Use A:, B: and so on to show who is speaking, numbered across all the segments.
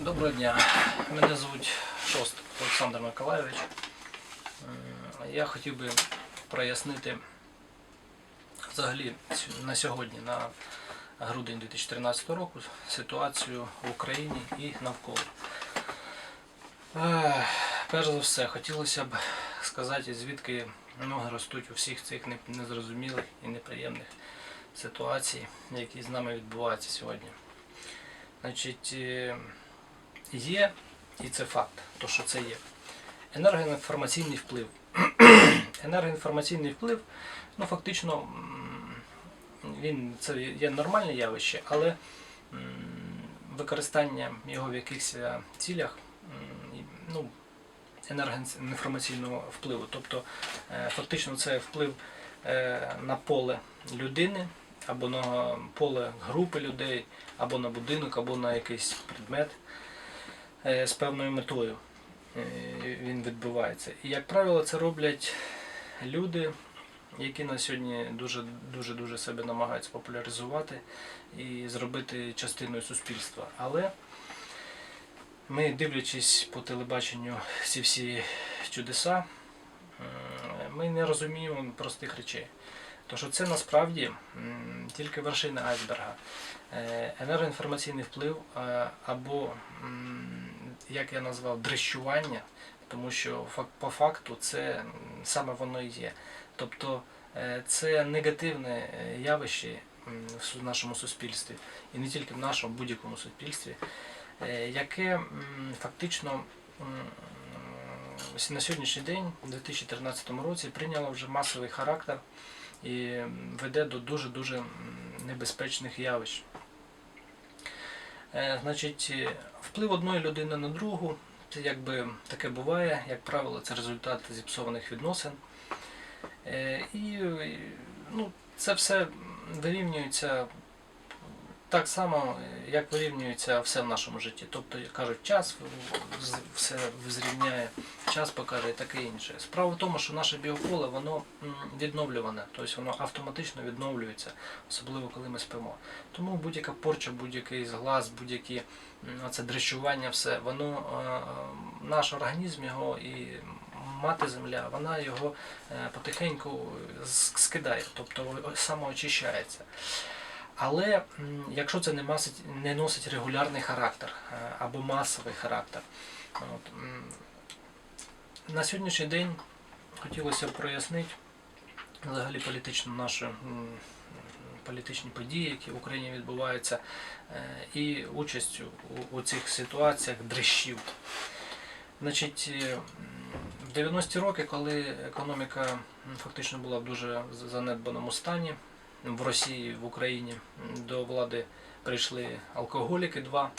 A: Доброго дня. Мене звуть Шост Олександр Миколайович. Е, Я хотів би прояснити взагалі на сьогодні, на грудень 2013 року, ситуацію в Україні і навколо. Е, Перш за все, хотілося б сказати, звідки ноги ростуть у всіх цих незрозумілих і неприємних ситуацій, які з нами відбуваються сьогодні. Значить, е, є, і це факт, то що це є. Енергоінформаційний вплив. Енергоінформаційний вплив, ну фактично, він це є нормальне явище, але використання його в якихось е, цілях, ну, енергоінформаційного впливу. Тобто, е, фактично, це вплив е, на поле людини або на поле групи людей, або на будинок, або на якийсь предмет з певною метою е, він відбувається. І, як правило, це роблять люди, які на сьогодні дуже дуже дуже себе намагаються популяризувати і зробити частиною суспільства. Але ми, дивлячись по телебаченню ці всі чудеса, е, ми не розуміємо простих речей. То що це насправді тільки вершина айсберга. Е, Енергоінформаційний вплив е, або, як я назвав, дрещування, тому що по факту це саме воно і є. Тобто е, це негативне явище в нашому суспільстві, і не тільки в нашому, будь-якому суспільстві, яке фактично на сьогоднішній день, у 2013 році, прийняло вже масовий характер і веде до дуже-дуже небезпечних явищ. Е, Значить, е, вплив одної людини на другу, це якби таке буває, як правило, це результат зіпсованих відносин. Е, І ну, це все вирівнюється так само, е, як вирівнюється все в нашому житті. Тобто, як кажуть, час все зрівняє, час покаже і таке інше. Справа в тому, що наше біополе воно відновлюване, тобто воно автоматично відновлюється, особливо коли ми спимо. Тому будь-яка порча, будь-який зглаз, будь-які оце дрещування, все, воно е, наш організм його і мати земля, вона його е, потихеньку скидає, тобто самоочищається. Але якщо це не, масить, не носить регулярний характер е, або масовий характер, от, на сьогоднішній день хотілося б прояснити взагалі політичну нашу політичні події, які в Україні відбуваються, е, і участь у, у цих ситуаціях дрищів. Значить, е, в 90-ті роки, коли економіка фактично була в дуже занедбаному стані, в Росії, в Україні до влади прийшли алкоголіки два,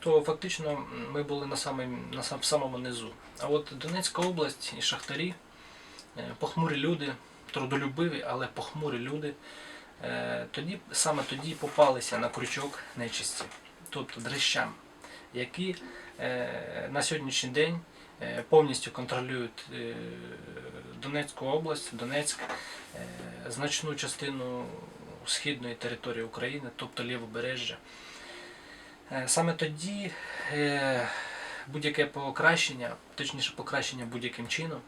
A: то фактично ми були на, самим, на сам- самому низу. А от Донецька область і Шахтарі, е, похмурі люди, трудолюбиві, але похмурі люди, е, тоді, саме тоді попалися на крючок нечисті, тобто дрищам, які е, на сьогоднішній день е, повністю контролюють е, Донецьку область, Донецьк, е, значну частину східної території України, тобто лівобережжя. Е, Саме тоді е, будь-яке покращення, точніше покращення будь-яким чином,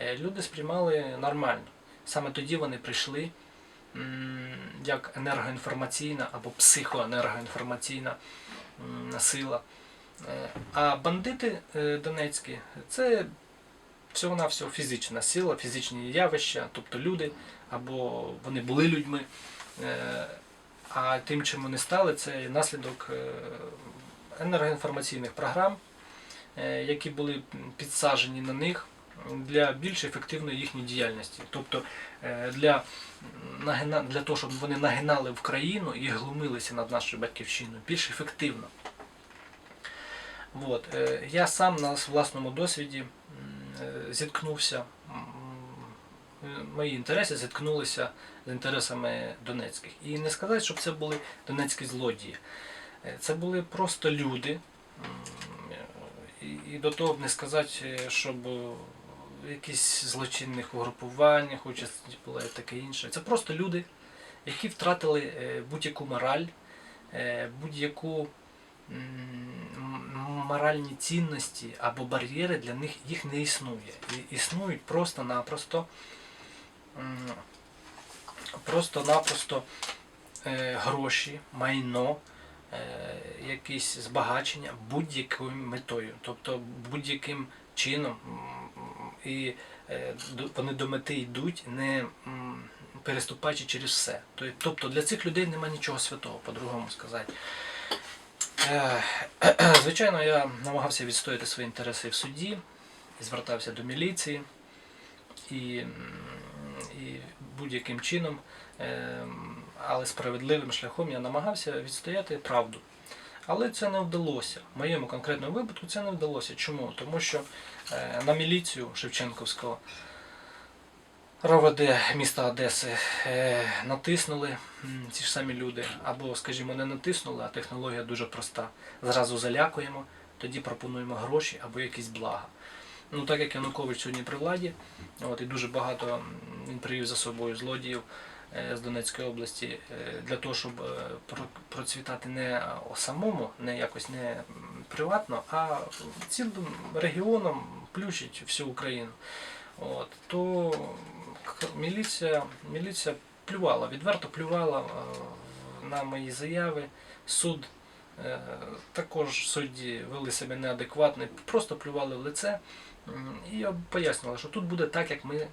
A: е, люди сприймали нормально. Саме тоді вони прийшли як енергоінформаційна або психоенергоінформаційна сила. А бандити донецькі це всього-навсього фізична сила, фізичні явища, тобто люди, або вони були людьми. Е, А тим, чим вони стали, це наслідок е, енергоінформаційних програм, е, які були підсаджені на них для більш ефективної їхньої діяльності. Тобто для, для того, щоб вони нагинали в країну і глумилися над нашою батьківщиною більш ефективно. От. Я сам на власному досвіді зіткнувся, е, мої інтереси зіткнулися з інтересами донецьких. І не сказати, щоб це були донецькі злодії. Е, Це були просто люди. І, до того б не сказати, е, щоб якісь злочинних угрупуваннях участь була таке інше. Це просто люди, які втратили будь-яку мораль, будь-яку моральні цінності або бар'єри для них їх не існує. І існують просто-напросто просто-напросто е, гроші, майно, е, якісь збагачення будь-якою метою, тобто будь-яким чином. І е, вони до мети йдуть, не переступаючи через все. Тобто для цих людей немає нічого святого, по-другому сказати. Звичайно, я намагався відстояти свої інтереси в суді, звертався до міліції і, і будь-яким чином, е, але справедливим шляхом я намагався відстояти правду. Але це не вдалося. В моєму конкретному випадку це не вдалося. Чому? Тому що е, на міліцію Шевченківського РОВД міста Одеси е, натиснули ці ж самі люди. Або, скажімо, не натиснули, а технологія дуже проста. Зразу залякуємо, тоді пропонуємо гроші або якісь блага. Ну, так як Янукович сьогодні при владі, от, і дуже багато він привів за собою злодіїв е, з Донецької області е, для того, щоб процвітати не самому, не якось не приватно, а цілим регіоном плющить всю Україну. От, то міліція, міліція плювала, відверто плювала е, на мої заяви. Суд е, також судді вели себе неадекватно, просто плювали в лице. І я пояснювала, що тут буде так, як ми,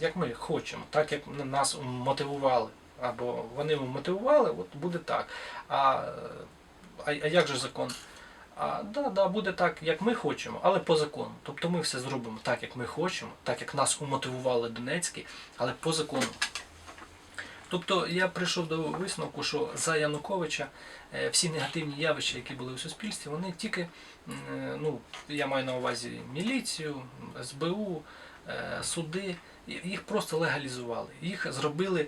A: як ми хочемо, так як нас мотивували. Або вони мотивували, от буде так. А, а, а як же закон? А, да, да, буде так, як ми хочемо, але по закону. Тобто ми все зробимо так, як ми хочемо, так як нас умотивували Донецькі, але по закону. Тобто я прийшов до висновку, що за Януковича е, всі негативні явища, які були у суспільстві, вони тільки, е, ну, я маю на увазі міліцію, СБУ, е, суди, їх просто легалізували. Їх зробили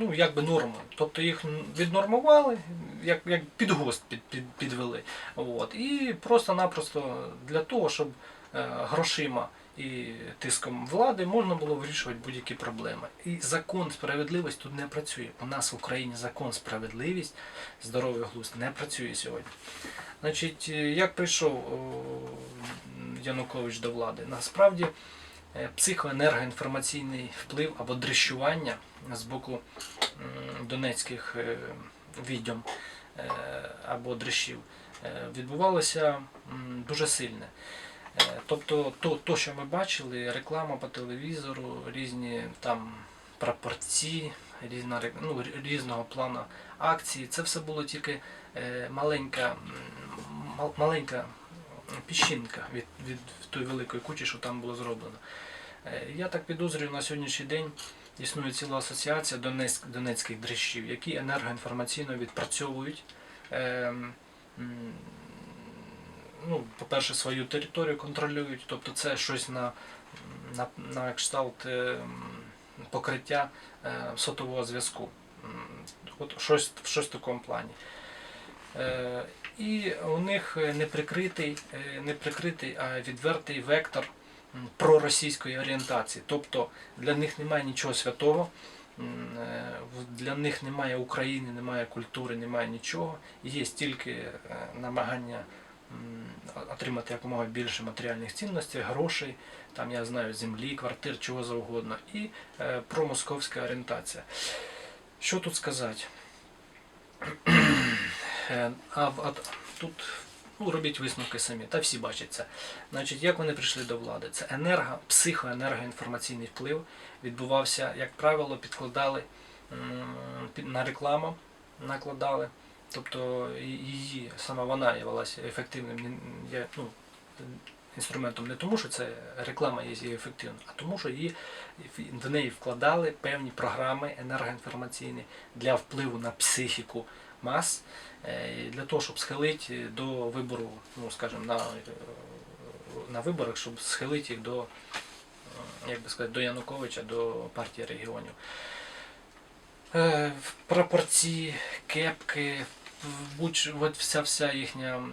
A: ну, якби нормою. Тобто їх віднормували, як, як під гост під, під, підвели. От. І просто-напросто для того, щоб е, грошима і тиском влади можна було вирішувати будь-які проблеми. І закон справедливість тут не працює. У нас в Україні закон справедливість, здоровий глузд не працює сьогодні. Значить, е, як прийшов Янукович до влади? Насправді е, психоенергоінформаційний вплив або дрищування з боку донецьких е, відьом е, або дрищів е, відбувалося дуже сильне. Тобто, то, то, що ми бачили, реклама по телевізору, різні там прапорці, різна, ну, різного плану акції, це все було тільки маленька, маленька піщинка від, від тої великої кучі, що там було зроблено. Е, Я так підозрюю, на сьогоднішній день існує ціла асоціація донецьк, донецьких дрищів, які енергоінформаційно відпрацьовують. Е, ну, по-перше, свою територію контролюють, тобто це щось на, на, на кшталт е, покриття сотового зв'язку. От щось, щось в такому плані. І у них е, неприкритий, е, неприкритий, а відвертий вектор проросійської орієнтації. Тобто для них немає нічого святого, е, для них немає України, немає культури, немає нічого. Є тільки е, намагання отримати якомога більше матеріальних цінностей, грошей, там я знаю, землі, квартир, чого завгодно, і е, промосковська орієнтація. Що тут сказати? А, а тут ну, робіть висновки самі, та всі бачать це. Значить, як вони прийшли до влади? Це енерго, психоенергоінформаційний вплив відбувався, як правило, підкладали на рекламу, накладали. Тобто її сама вона явилася ефективним ну, інструментом не тому, що це реклама є ефективна, а тому, що її, в неї вкладали певні програми енергоінформаційні для впливу на психіку мас, е, для того, щоб схилити до вибору, ну скажімо, на, на виборах, щоб схилити їх до, е, як би сказати, до Януковича, до партії регіонів. Е, Прапорці, кепки, будь от вся вся їхня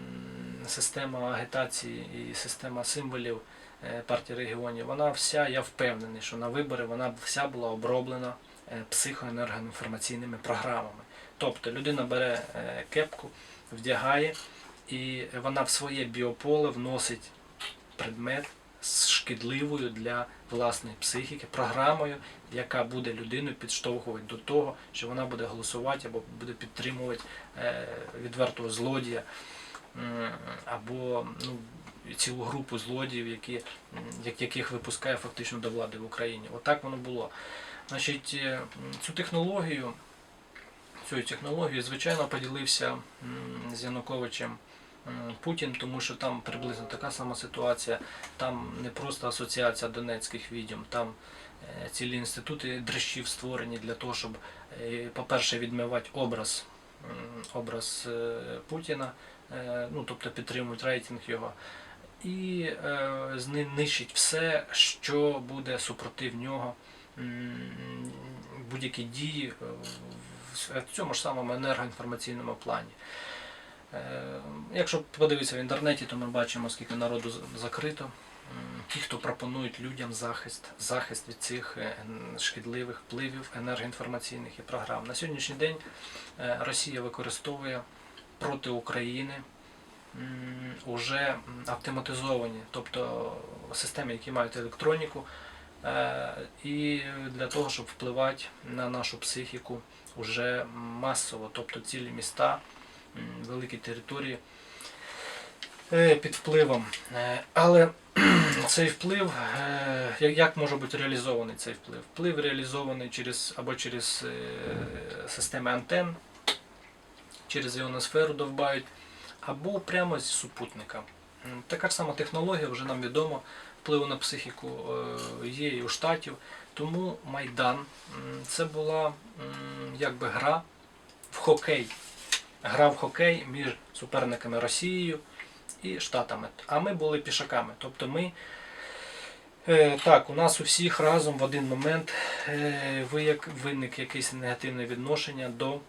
A: система агітації і система символів партії регіонів, вона вся, я впевнений, що на вибори вона вся була оброблена психоенергоінформаційними програмами. Тобто людина бере е, кепку, вдягає, і вона в своє біополе вносить предмет з шкідливою для власної психіки, програмою, яка буде людину підштовхувати до того, що вона буде голосувати або буде підтримувати е, відвертого злодія, або ну, цілу групу злодіїв, які, яких випускає фактично до влади в Україні. Отак воно було. Значить, е, цю технологію, цією технологією, звичайно, поділився з Януковичем Путін, тому що там приблизно така сама ситуація. Там не просто асоціація донецьких відьом, там е, цілі інститути дрищів створені для того, щоб, е, по-перше, відмивати образ, образ е, Путіна, ну, тобто підтримують рейтинг його. І знищить все, що буде супротив нього, будь-які дії в- в цьому ж самому енергоінформаційному плані. Е, Якщо подивитися в інтернеті, то ми бачимо, скільки народу закрито. Ті, хто пропонують людям захист, захист від цих е, шкідливих впливів енергоінформаційних і програм. На сьогоднішній день е, Росія використовує проти України уже автоматизовані, тобто системи, які мають електроніку, е, і для того, щоб впливати на нашу психіку уже масово, тобто цілі міста, великі території е, під впливом. Е, Але цей вплив, е, як- може бути реалізований цей вплив? Вплив реалізований через або через е, системи антенн, через іоносферу довбають, або прямо з супутника. Така ж сама технологія, вже нам відомо, впливу на психіку е, є і у штатів. Тому Майдан це була якби гра в хокей. Гра в хокей між суперниками Росією і Штатами. А ми були пішаками. Тобто ми. е, Так, у нас у всіх разом в один момент е, виник якесь негативне відношення до,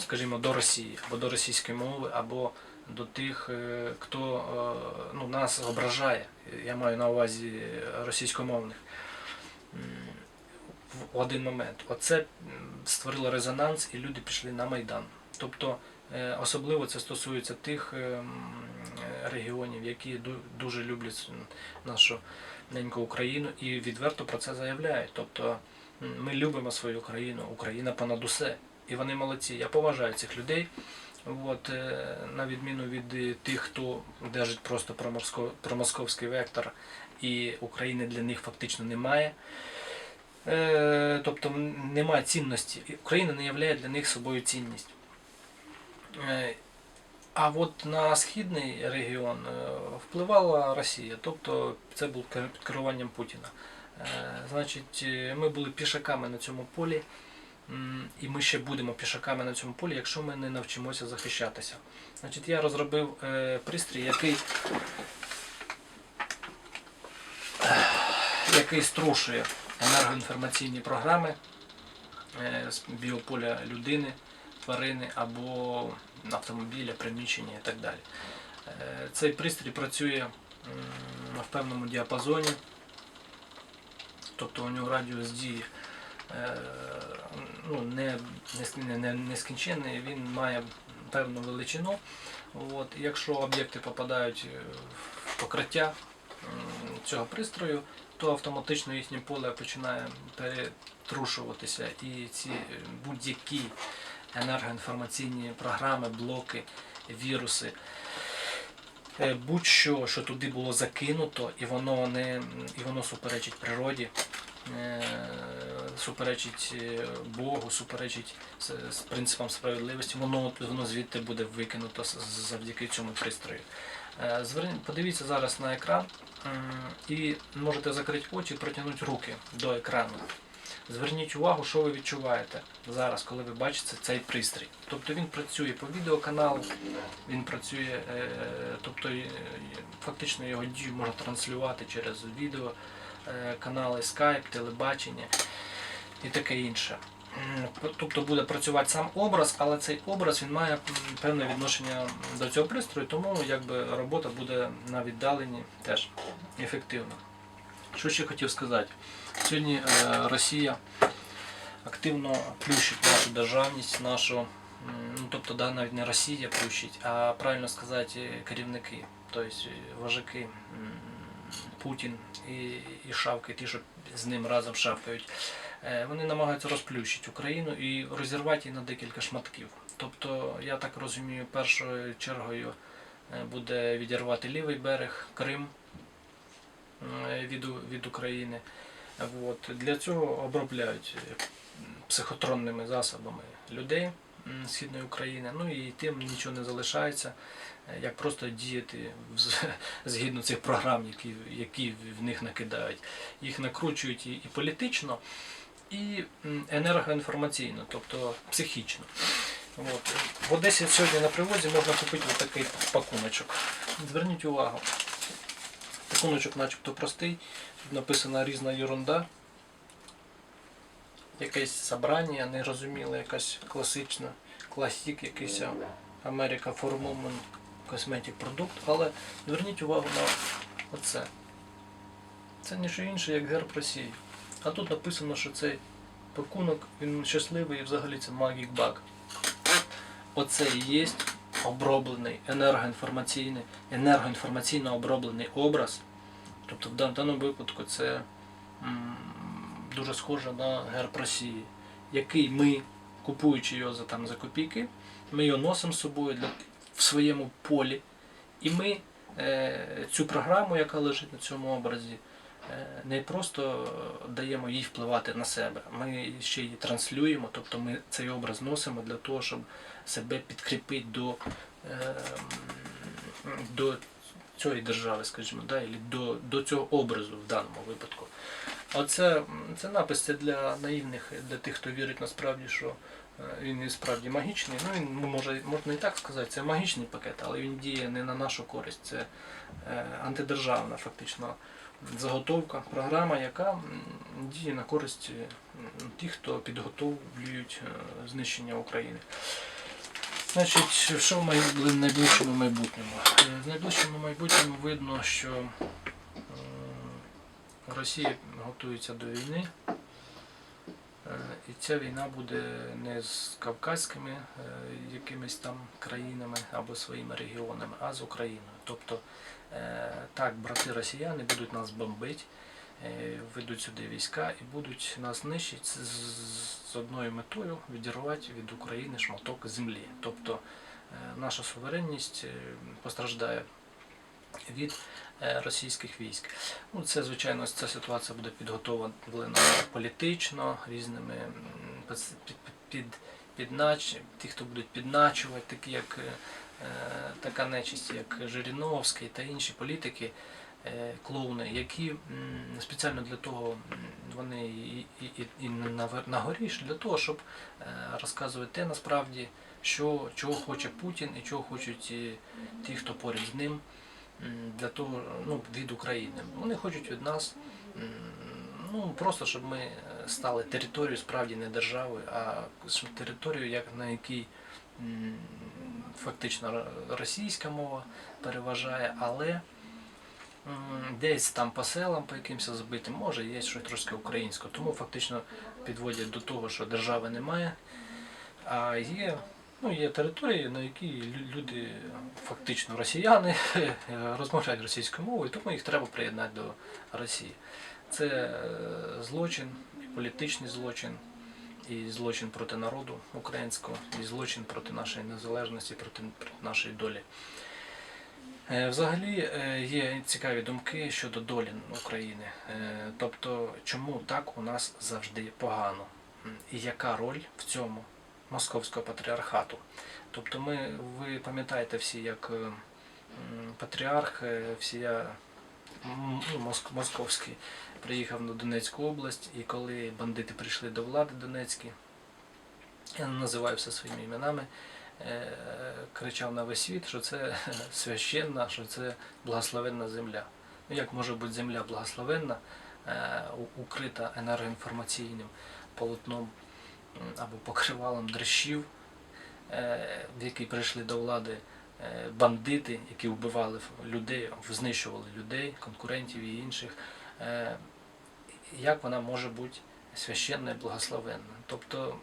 A: скажімо, до Росії, або до російської мови, або до тих, е, хто е, ну, нас ображає. Я маю на увазі російськомовних. В один момент. Оце створило резонанс, і люди пішли на Майдан. Тобто, е, особливо це стосується тих регіонів, які дуже люблять нашу неньку Україну і відверто про це заявляють. Тобто ми любимо свою країну, Україна понад усе. І вони молодці. Я поважаю цих людей. От, е, на відміну від е, тих, хто держить просто промосковський вектор, і України для них фактично немає. Е, тобто немає цінності. Україна не являє для них собою цінність. А от на східний регіон впливала Росія, тобто це був під керуванням Путіна. Значить, ми були пішаками на цьому полі, і ми ще будемо пішаками на цьому полі, якщо ми не навчимося захищатися. Значить, я розробив е, пристрій, який, який струшує енергоінформаційні програми е, з біополя людини, тварини або автомобіля, приміщення і так далі. Е, Цей пристрій працює м, в певному діапазоні, тобто у нього радіус дії е, ну, не, не, не, нескінченний, він має певну величину. От, якщо об'єкти попадають е, в покриття цього пристрою, то автоматично їхнє поле починає перетрушуватися і ці е, будь-які енергоінформаційні програми, блоки, віруси. е, Будь-що, що туди було закинуто, і воно не і воно суперечить природі, е, суперечить е, Богу, суперечить принципам справедливості, воно, воно звідти буде викинуто завдяки цьому пристрою. Е, Подивіться зараз на екран і можете закрити очі і протягнути руки до екрану. Зверніть увагу, що ви відчуваєте зараз, коли ви бачите цей пристрій. Тобто він працює по відеоканалу, він працює, е, тобто е, фактично його дію можна транслювати через відео, е, канали Skype, телебачення і таке інше. Тобто буде працювати сам образ, але цей образ він має певне відношення до цього пристрою, тому якби робота буде на віддаленні теж ефективна. Що ще хотів сказати? Сьогодні е, Росія активно плющить нашу державність, нашу, ну тобто да, навіть не Росія плющить, а правильно сказати керівники, тобто вожаки Путін і, і Шавки, ті, що з ним разом шавкають. Е, Вони намагаються розплющити Україну і розірвати її на декілька шматків. Тобто, я так розумію, першою чергою е, буде відірвати лівий берег, Крим е, від, від України. От. Для цього обробляють психотронними засобами людей Східної України. Ну і тим нічого не залишається, е, як просто діяти згідно цих програм, які, які в них накидають. Їх накручують і, і політично, і енергоінформаційно, тобто психічно. От. В Одесі сьогодні на привозі можна купити такий пакуночок. Зверніть увагу. Пакуночок начебто простий, тут написана різна ерунда. Якесь собрання, нерозуміле, якась класична, класік, якийсь а, America for Women Cosmetic продукт, але зверніть увагу на оце. Це не що інше, як герб Росії. А тут написано, що цей пакунок, він щасливий і взагалі це Magic Bag. Оце і є оброблений енергоінформаційний, енергоінформаційно оброблений образ. Тобто в даному випадку це дуже схоже на герб Росії, який ми, купуючи його за, там, за копійки, ми його носимо з собою для, в своєму полі. І ми е, цю програму, яка лежить на цьому образі, е, не просто даємо їй впливати на себе, ми ще її транслюємо, тобто ми цей образ носимо для того, щоб себе підкріпити до, е, до цієї держави, скажімо, да, і до, до цього образу в даному випадку. Оце це напис це для наївних, для тих, хто вірить насправді, що е, він і справді магічний. Ну він ну, може можна і так сказати, це магічний пакет, але він діє не на нашу користь. Це е, антидержавна фактично заготовка, програма, яка діє на користь е, тих, хто підготовлюють знищення України. Значить, що в найближчому майбутньому? В найближчому майбутньому видно, що Росія готується до війни. Е, І ця війна буде не з кавказькими е, якимись там країнами або своїми регіонами, а з Україною. Тобто, е, так, брати росіяни будуть нас бомбити, ведуть сюди війська і будуть нас нищити з, одною метою відірвати від України шматок землі. Тобто наша суверенність постраждає від е, російських військ. Ну, це, звичайно, ця ситуація буде підготовлена політично, різними під, під, піднач, ті, хто будуть підначувати, такі як е, е, така нечисть, як Жириновський та інші політики, клоуни, які спеціально для того вони і, і, і, на, горі, для того, щоб розказувати те насправді, що, чого хоче Путін і чого хочуть ті, хто поряд з ним для того, ну, від України. Вони хочуть від нас ну, просто, щоб ми е, стали територією справді не державою, а територією, як на якій фактично російська мова переважає, але десь там по селам, по якимось збитим, може є щось трошки українського. Тому фактично підводять до того, що держави немає, а є Ну, є території, на якій люди, фактично росіяни, розмовляють російською мовою, тому їх треба приєднати до Росії. Це е, злочин, політичний злочин, і злочин проти народу українського, і злочин проти нашої незалежності, проти, проти нашої долі. Е, Взагалі е, є цікаві думки щодо долі України. Тобто, чому так у нас завжди погано? І яка роль в цьому московського патріархату? Тобто, ми, ви пам'ятаєте всі, як е, патріарх е, всія ну, моск- московський приїхав на Донецьку область, і коли бандити прийшли до влади Донецькі, я називаю все своїми іменами, е, кричав на весь світ, що це священна, що це благословенна земля. Ну, як може бути земля благословенна, укрита енергоінформаційним полотном або покривалом дрищів, е, в який прийшли до влади е, бандити, які вбивали людей, знищували людей, конкурентів і інших. Е, Як вона може бути священна і благословенна. Тобто,